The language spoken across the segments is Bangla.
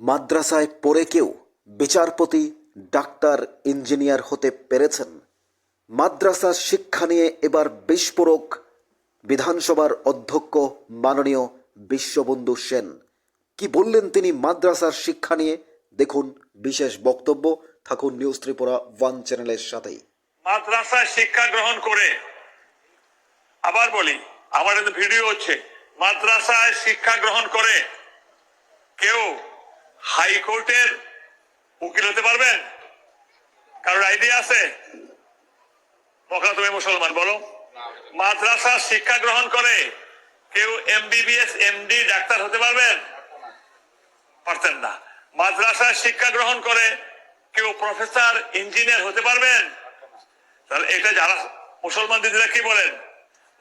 মাদ্রাসায় পড়ে কেউ বিচারপতি, ডাক্তার, ইঞ্জিনিয়ার হতে পেরেছেন? মাদ্রাসার শিক্ষা নিয়ে এবার বিস্ফোরক, বিধানসভার অধ্যক্ষ মাননীয় বিশ্ববন্ধু সেন। কি বললেন তিনি মাদ্রাসার শিক্ষা নিয়ে? দেখুন বিশেষ বক্তব্য, থাকুন নিউজ ত্রিপুরা ওয়ান চ্যানেলের সাথেই। মাদ্রাসায় শিক্ষা গ্রহণ করে, আবার বলি আমার ভিডিও হচ্ছে, মাদ্রাসায় শিক্ষা গ্রহণ করে কেউ হাইকোর্টের উকিল হতে পারবেন? কারোর আইডিয়া আছে? মকা তুমি মুসলমান, বলো। মাদ্রাসা শিক্ষা গ্রহণ করে কেউ এমবিবিএস, এমডি, ডাক্তার হতে পারবেন? পারতেন না। মাদ্রাসায় শিক্ষা গ্রহণ করে কেউ প্রফেসর, ইঞ্জিনিয়ার হতে পারবেন? তাহলে এটা যারা মুসলমান দিদিরা কি বলেন?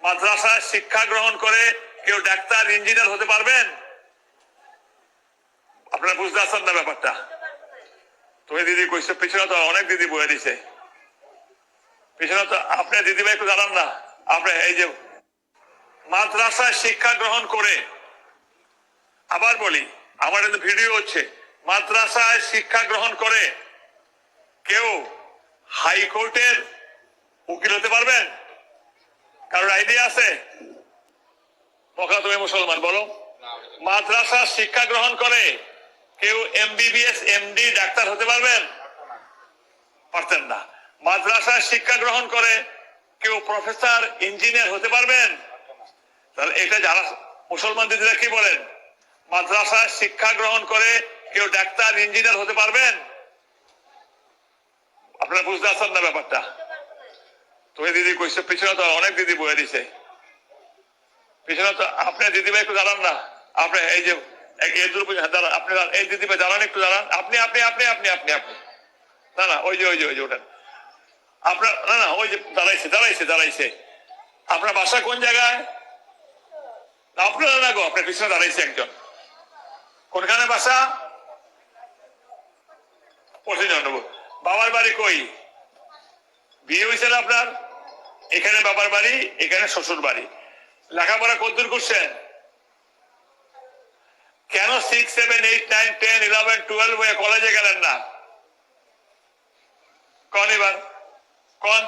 মাদ্রাসায় শিক্ষা গ্রহণ করে কেউ ডাক্তার, ইঞ্জিনিয়ার হতে পারবেন? আপনারা বুঝতে আসছেন না ব্যাপারটা? তুমি দিদি কইছো, পিছনে তো অনেক দিদি বয়ে দিছে। পিছনে তো আপনি দিদি ভাই একটু জানান না। আপনি এই যে মাদ্রাসায় শিক্ষা গ্রহণ করে, আবার বলি, আমার একটা ভিডিও হচ্ছে, মাদ্রাসায় শিক্ষা গ্রহণ করে কেউ হাইকোর্টের উকিল হতে পারবেন? কারোর আইডিয়া আছে? মকা তুমি মুসলমান, বলো। মাদ্রাসা শিক্ষা গ্রহণ করে কেউ এমবিবিএস এমডি ডাক্তার হতে পারবেন? পারতেন না। মাদ্রাসায় শিক্ষা গ্রহণ করে কেউ প্রফেসর, ইঞ্জিনিয়ার হতে পারবেন? তাহলে এটা যারা মুসলমান দিদিরা কি বলেন? মাদ্রাসায় শিক্ষা গ্রহণ করে কেউ ডাক্তার, ইঞ্জিনিয়ার হতে পারবেন? আপনারা বুঝতে আসছেন না ব্যাপারটা? তুমি দিদি কইছো, পিছনে তো অনেক দিদি বয়ে দিছে। পিছনে তো আপনি দিদি ভাই একটু দাঁড়ান না। আপনি এই যে এক এই দূর পর্যন্ত দাঁড়ান, আপনি। এই দিদি ভাই দাঁড়ান একটু, দাঁড়ান। আপনি আপনি আপনি আপনি আপনি আপনি। না না, ওই যে ওই যে ওই যে, ওঠেন। আপনার, না না, ওই যে, দাঁড়াইছে দাঁড়াইছে দাঁড়াইছে। আপনার বাসা কোন জায়গায়? আপনার না গো, আপনার পিছনে দাঁড়াইছে একজন। কোনখানে বাসা? পশ্চিম চন্দ্রপুর বাবার বাড়ি কই? বিয়ে হয়েছে আপনার? এখানে বাবার বাড়ি, এখানে শ্বশুর বাড়ি। লেখাপড়া কতদূর করছেন? কেন six seven eight nine ten eleven twelve হয়ে কলেজে গেলেন না? কন এবার? কন?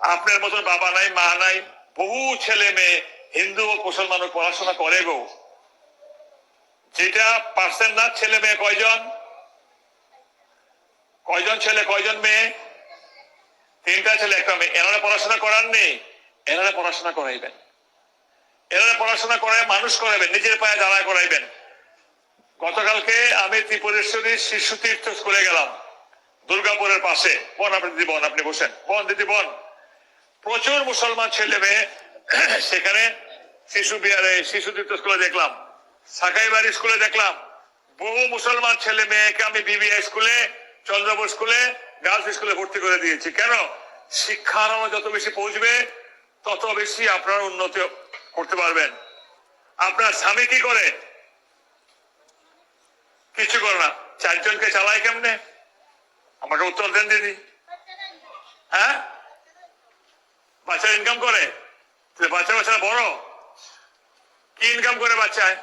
আপনার মতন বাবা নাই, মা নাই, বহু ছেলে মেয়ে হিন্দু ও মুসলমান পড়াশোনা করে গো। যেটা পার্সেন্ট না, ছেলে মেয়ে কয়জন? কয়জন ছেলে, কয়জন মেয়ে? তিনটা ছেলে, একটা মেয়ে। এনারা পড়াশোনা করাননি, এনারা পড়াশোনা করাইবেন। এনারা পড়াশোনা করায় মানুষ করাইবেন, নিজের পায়ে দাঁড়ায় করাইবেন। গতকালকে আমি ত্রিপুরেশ্বরী শিশু তীর্থ স্কুলে গেলাম, দুর্গাপুরের পাশে। বোন, আপনি দিদি বোন, আপনি বসেন। বোন, দিদি বোন, প্রচুর মুসলমান ছেলে মেয়ে, সেখানে শিশু বিহারে, শিশু তীর্থ স্কুলে দেখলাম সাকাইবাড়ি স্কুলে দেখলাম। বহু মুসলমান ছেলে মেয়েকে আমি বিবিআই স্কুলে, চন্দ্রপুর স্কুলে, গার্লস স্কুলে ভর্তি করে দিয়েছি। কেন? শিক্ষার যত বেশি পৌঁছবে, তত বেশি আপনার উন্নতি করতে পারবেন। আপনার স্বামী কি করে? কিছু করে না। চারজনকে চালায় কেমনে? আমাকে উত্তর দেন দিদি। হ্যাঁ? বাচ্চা ইনকাম করে? বাচ্চা বাচ্চারা বড়? কি ইনকাম করে বাচ্চায়?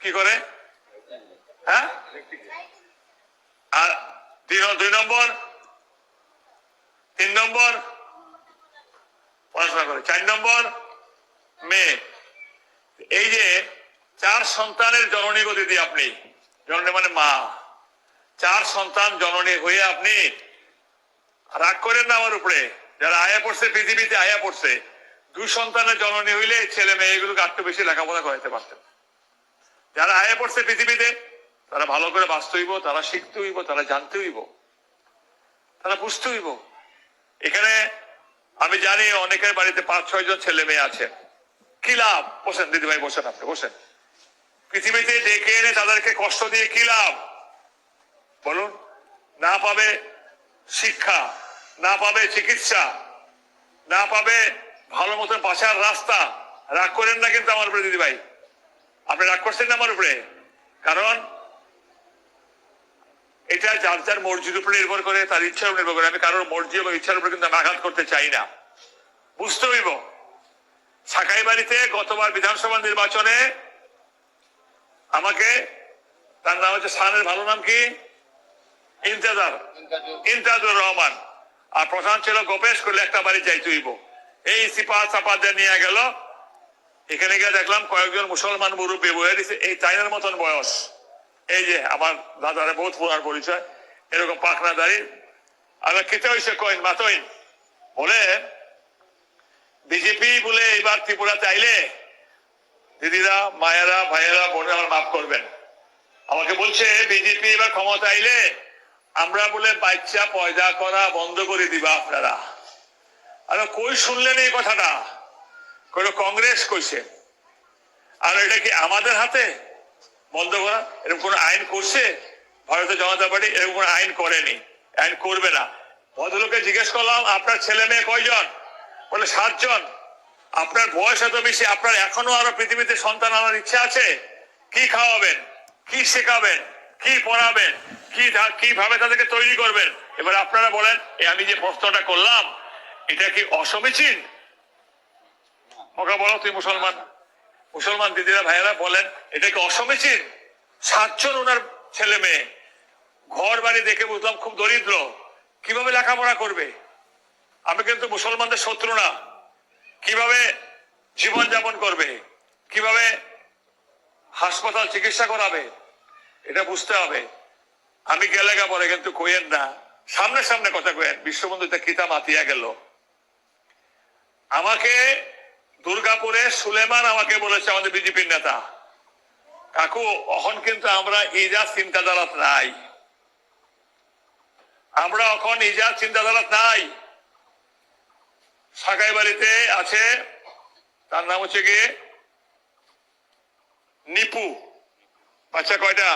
কি করে? হ্যাঁ? আর দুই নম্বর? তিন নম্বর? পড়াশোনা করে। চার নম্বর? মেয়ে। এই যে চার সন্তানের জননী গো দিদি আপনি, জননী মানে মা। চার সন্তান জননী হয়ে আপনি রাগ করেন না আমার উপরে? যারা আয়া পড়ছে, পৃথিবীতে আয়া পড়ছে দুই সন্তানের জননী হইলে ছেলে মেয়ে মেয়েগুলোকে আরটু বেশি লেখাপড়া করাইতে পারতেন। যারা আয়া পড়ছে পৃথিবীতে, তারা ভালো করে বাঁচতে হইব, তারা শিখতে হইব, তারা জানতে হইব, তারা বুঝতে হইব। এখানে আমি জানি অনেকের বাড়িতে পাঁচ, ছয় জন ছেলে মেয়ে আছে। কি লাভ? বসেন, দিদিভাই, বসেন আপনি, বসেন। পৃথিবীতে ডেকে এনে তাদেরকে কষ্ট দিয়ে কি লাভ? বলুন, না পাবে শিক্ষা, না পাবে চিকিৎসা, না পাবে ভালো মতন বাঁচার রাস্তা। রাগ করেন না কিন্তু আমার উপরে, দিদিভাই। আপনি রাগ করছেন না আমার উপরে? কারণ যার যার মর্জির উপরে নির্ভর করে, তার ইচ্ছার উপর নির্ভর করে। আমি কারোর মর্জি এবং ইচ্ছার উপরে কিন্তু আমি আঘাত করতে চাই না। বুঝতে হইব। সাকাইবাড়িতে গতবার বিধানসভা নির্বাচনে আমাকে, তার নাম হচ্ছে সানের ভালো নাম কি? ইন্তেজার ইন্তাজুর রহমান। আর প্রধান ছিল গোপেশ করলে একটা বাড়ি চাই তুইব এই সিপা চাপা দিয়ে নিয়ে গেল। এখানে গিয়ে দেখলাম কয়েকজন মুসলমান মুরব্বী বয়ে দিছে। এই চাইনার মতন বয়স। এই যে আমার দাদারে বহুত পুরার পরিচয়, এরকম পাখনা দাড়ি। আমি খেতে হয়েছে কইন মাতইন বলে, বিজেপি বলে এবার ত্রিপুরাতে আইলে দিদিরা, মায়েরা, ভাইয়েরা, বোনেরা আমার মাফ করবেন। আমাকে বলছে, বিজেপি এবার ক্ষমতা আইলে আমরা বলে বাচ্চা পয়দা করা বন্ধ করে দিবা আপনারা। আর কই শুনলেন এই কথাটা? কোন কংগ্রেস কইছে। আর এটা কি আমাদের হাতে? বন্ধ করা, এরকম কোন আইন করছে? ভারতীয় জনতা পার্টি এরকম কোন আইন করেনি, আইন করবে না। ভদ্রলোকে জিজ্ঞেস করলাম, আপনার ছেলে মেয়ে কয়জন? বলে, সাতজন। আপনার বয়স এত বেশি, আপনার এখনও আরও পৃথিবীতে সন্তান আনার ইচ্ছা আছে? কি খাওয়াবেন? কি শেখাবেন? কি পড়াবেন? কি কীভাবে তাদেরকে তৈরি করবেন? এবার আপনারা বলেন আমি যে প্রশ্নটা করলাম, এটা কি অসমীচীন? ওকে বলো তুই মুসলমান? মুসলমান দিদিরা ভাইয়েরা বলেন, এটা কি অসমীচীন সাতজন ওনার ছেলে মেয়ে? ঘর বাড়ি দেখে বুঝলাম খুব দরিদ্র। কীভাবে লেখাপড়া করবে? আমি কিন্তু মুসলমানদের শত্রু না। কীভাবে জীবন যাপন করবে? কীভাবে হাসপাতাল চিকিৎসা করাবে? এটা বুঝতে হবে। আমি গেলে পরে কিন্তু কইয়েন না। সামনে সামনে কথা কইয়েন। বিশ্ববন্ধুতে কিতা মাতিয়া গেল। আমাকে দুর্গাপুরে সুলেমান আমাকে বলেছে আমাদের বিজেপির নেতা। কাকু, এখন কিন্তু আমরা ইজা চিন্তাধারা নাই। আমরা এখন ইজা চিন্তাধারা নাই। সাকাই বাড়িতে আছে, তার নাম হচ্ছে গিয়ে নিপু। বাচ্চা কয়টা?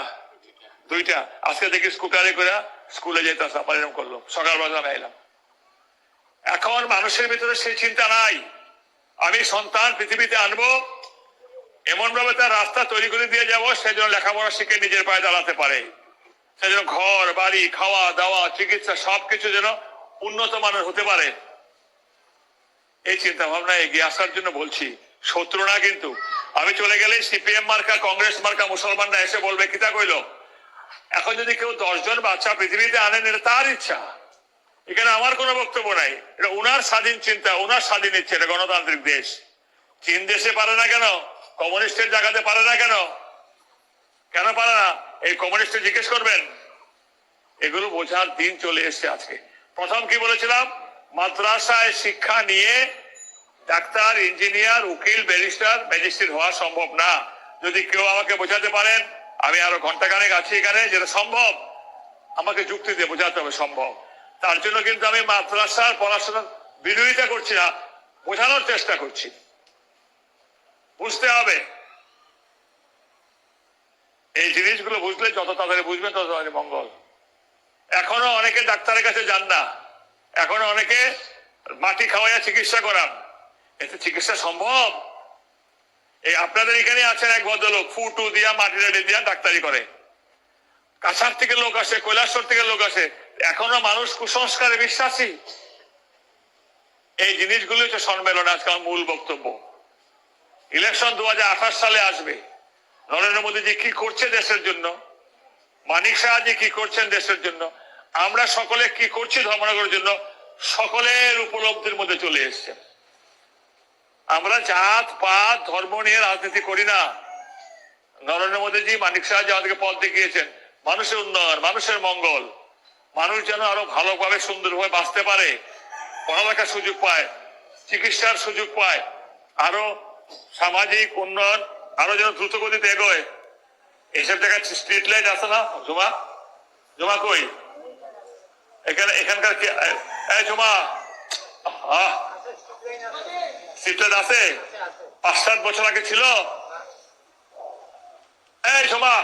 দুইটা। আজকে দেখি স্কুটারে করে স্কুলে যেতে আমার এরকম করল। সকালবেলা এলাম এখন মানুষের ভিতরে সেই চিন্তা নাই। আমি সন্তান পৃথিবীতে আনব এমন ভাবে তার রাস্তা তৈরি করে দিয়ে যাব, সে যেন লেখাপড়া শিখে নিজের পায়ে দাঁড়াতে পারে। সে যেন ঘর, বাড়ি, খাওয়া, দাওয়া, চিকিৎসা সবকিছু যেন উন্নত মানের হতে পারে। এই চিন্তা ভাবনা এগিয়ে আসার জন্য বলছি, শত্রু না কিন্তু। আমি চলে গেলে সিপিএম মার্কা, কংগ্রেস মার্কা, মুসলমানরা এসে বলবে কিতা কইলো? এখন যদি কেউ দশজন বাচ্চা পৃথিবীতে আনেন, এটা তার ইচ্ছা। এখানে আমার কোনো বক্তব্য নাই। এটা উনার স্বাধীন চিন্তা, উনার স্বাধীন ইচ্ছে, এটা গণতান্ত্রিক দেশ। চীন দেশে পারে না কেন? কমিউনিস্টের জায়গাতে পারে না কেন? কেন পারে না? এই কমিউনিস্ট জিজ্ঞেস করবেন? এগুলো বোঝার দিন চলে এসছে আজকে। প্রথম কি বলেছিলাম? মাদ্রাসায় শিক্ষা নিয়ে ডাক্তার, ইঞ্জিনিয়ার, উকিল, ব্যারিস্টার, ম্যাজিস্ট্রেট হওয়া সম্ভব না। যদি কেউ আমাকে বোঝাতে পারেন, আমি আরও ঘন্টাখানেক আছি এখানে, যেটা সম্ভব। আমাকে যুক্তি দিয়ে বোঝাতে হবে, সম্ভব। তার জন্য কিন্তু আমি মাদ্রাসার পড়াশোনার বিরোধিতা করছি না, বোঝানোর চেষ্টা করছি। বুঝতে হবে। এই জিনিসগুলো বুঝলে যত তাড়াতাড়ি বুঝবেন তত মঙ্গল। এখনও অনেকে ডাক্তারের কাছে যান না। এখনও অনেকে মাটি খাওয়াইয়া চিকিৎসা করান। এতে চিকিৎসা সম্ভব? এই আপনাদের এখানে আছেন এক ভদ্রলোক, ফুটু দিয়া, মাটি রেডি দিয়া ডাক্তারি করে। কাছার থেকে লোক আসে, কৈলাসর থেকে লোক আসে। এখনও মানুষ কুসংস্কারে বিশ্বাসী? এই জিনিসগুলো হচ্ছে সম্মেলন আজকে আমার মূল বক্তব্য। ইলেকশন দু হাজার আঠাশ সালে আসবে। নরেন্দ্র মোদীজি কি করছে দেশের জন্য? মানিক সাহাজি কি করছেন দেশের জন্য? আমরা সকলে কি করছি ধর্মনগরের জন্য? সকলের উপলব্ধির মধ্যে চলে এসছে। আমরা জাত, পাত, ধর্ম নিয়ে রাজনীতি করি না। নরেন্দ্র মোদীজি, মানিক সাহাজি আমাদেরকে পথ দেখিয়েছেন। মানুষের উন্নয়ন, মানুষের মঙ্গল। মানুষ যেন আরও ভালোভাবে, সুন্দরভাবে বাঁচতে পারে, পড়ালেখার সুযোগ পায়, চিকিৎসার সুযোগ পায়, আরও সামাজিক উন্নয়ন, আরও যেন দ্রুত গতিতে এগোয়। এইসব জায়গায় স্ট্রিট লাইট আছে না, জমা? জমা কই? এখানে, এখানকার জমা? স্ট্রিট লাইট আছে? পাঁচ সাত বছর আগে ছিল? এই জমা!